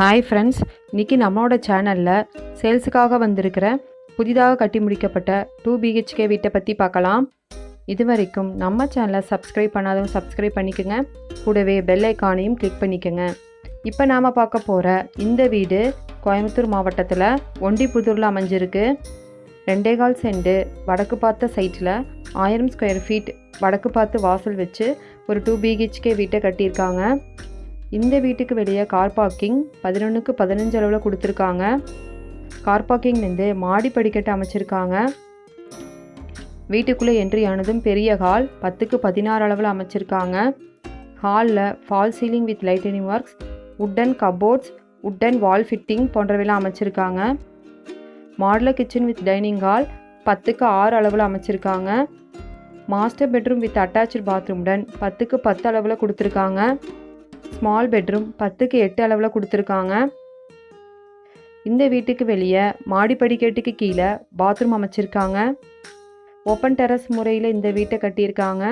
Hi friends இன்றைக்கி நம்மளோட சேனலில் சேல்ஸுக்காக வந்திருக்கிற புதிதாக கட்டி முடிக்கப்பட்ட டூ பிஹெச்கே வீட்டை பற்றி பார்க்கலாம். இது வரைக்கும் நம்ம சேனலை சப்ஸ்கிரைப் பண்ணாதவங்க சப்ஸ்கிரைப் பண்ணிக்கோங்க. கூடவே பெல் ஐக்கானையும் கிளிக் பண்ணிக்கோங்க. இப்போ நாம் பார்க்க போகிற இந்த வீடு கோயம்புத்தூர் மாவட்டத்தில் ஒண்டிப்புதூரில் அமைஞ்சிருக்கு. ரெண்டே கால் செண்டு வடக்கு பார்த்த சைட்டில் ஆயிரம் ஸ்கொயர் ஃபீட் வடக்கு பார்த்து வாசல் வச்சு ஒரு டூ பிஹெச்கே வீட்டை கட்டியிருக்காங்க. இந்த வீட்டுக்கு வெளியே கார் பார்க்கிங் பதினொன்றுக்கு பதினஞ்சு அளவில் கொடுத்துருக்காங்க. கார் பார்க்கிங்லேருந்து மாடி படிக்கட்டு அமைச்சிருக்காங்க. வீட்டுக்குள்ளே என்ட்ரி ஆனதும் பெரிய ஹால் பத்துக்கு பதினாறு அளவில் அமைச்சிருக்காங்க. ஹாலில் false ceiling with lightning works wooden cupboards wooden wall fitting போன்றவையெல்லாம் அமைச்சிருக்காங்க. Modular kitchen with dining hall பத்துக்கு ஆறு அளவில் அமைச்சிருக்காங்க. மாஸ்டர் பெட்ரூம் வித் அட்டாச்சு பாத்ரூமுடன் பத்துக்கு பத்து அளவில் கொடுத்துருக்காங்க. ஸ்மால் பெட்ரூம் பத்துக்கு எட்டு அளவில் கொடுத்துருக்காங்க. இந்த வீட்டுக்கு வெளியே மாடி படிக்கட்டுக்கு கீழே பாத்ரூம் அமைச்சிருக்காங்க. ஓப்பன் டெரஸ் முறையில் இந்த வீட்டை கட்டியிருக்காங்க.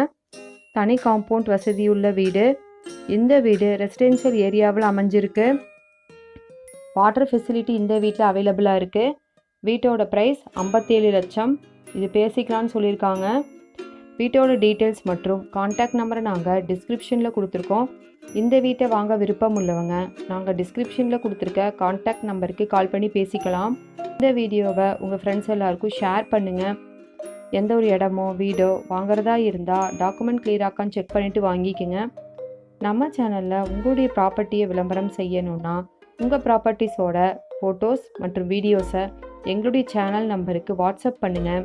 தனி காம்பவுண்ட் வசதியுள்ள வீடு. இந்த வீடு ரெசிடென்ஷியல் ஏரியாவில் அமைஞ்சிருக்கு. வாட்டர் ஃபெசிலிட்டி இந்த வீட்டில் அவைலபிளாக இருக்குது வீட்டோட ப்ரைஸ் ஐம்பத்தேழு லட்சம். இது பேசிக்கலான்னு சொல்லியிருக்காங்க. வீட்டோட டீட்டெயில்ஸ் மற்றும் காண்டாக்ட் நம்பரை நாங்கள் டிஸ்கிரிப்ஷனில் கொடுத்துருக்கோம். இந்த வீட்டை வாங்க விருப்பம் உள்ளவங்க நாங்கள் டிஸ்கிரிப்ஷனில் கொடுத்துருக்க காண்டாக்ட் நம்பருக்கு கால் பண்ணி பேசிக்கலாம். இந்த வீடியோவை உங்கள் ஃப்ரெண்ட்ஸ் எல்லாருக்கும் ஷேர் பண்ணுங்கள் எந்த ஒரு இடமோ வீடோ வாங்குறதா இருந்தால் டாக்குமெண்ட் கிளியராக்கான்னு செக் பண்ணிவிட்டு வாங்கிக்கோங்க. நம்ம சேனலில் உங்களுடைய ப்ராப்பர்ட்டியை விளம்பரம் செய்யணும்னா உங்கள் ப்ராப்பர்ட்டிஸோட ஃபோட்டோஸ் மற்றும் வீடியோஸை எங்களுடைய சேனல் நம்பருக்கு வாட்ஸ்அப் பண்ணுங்கள்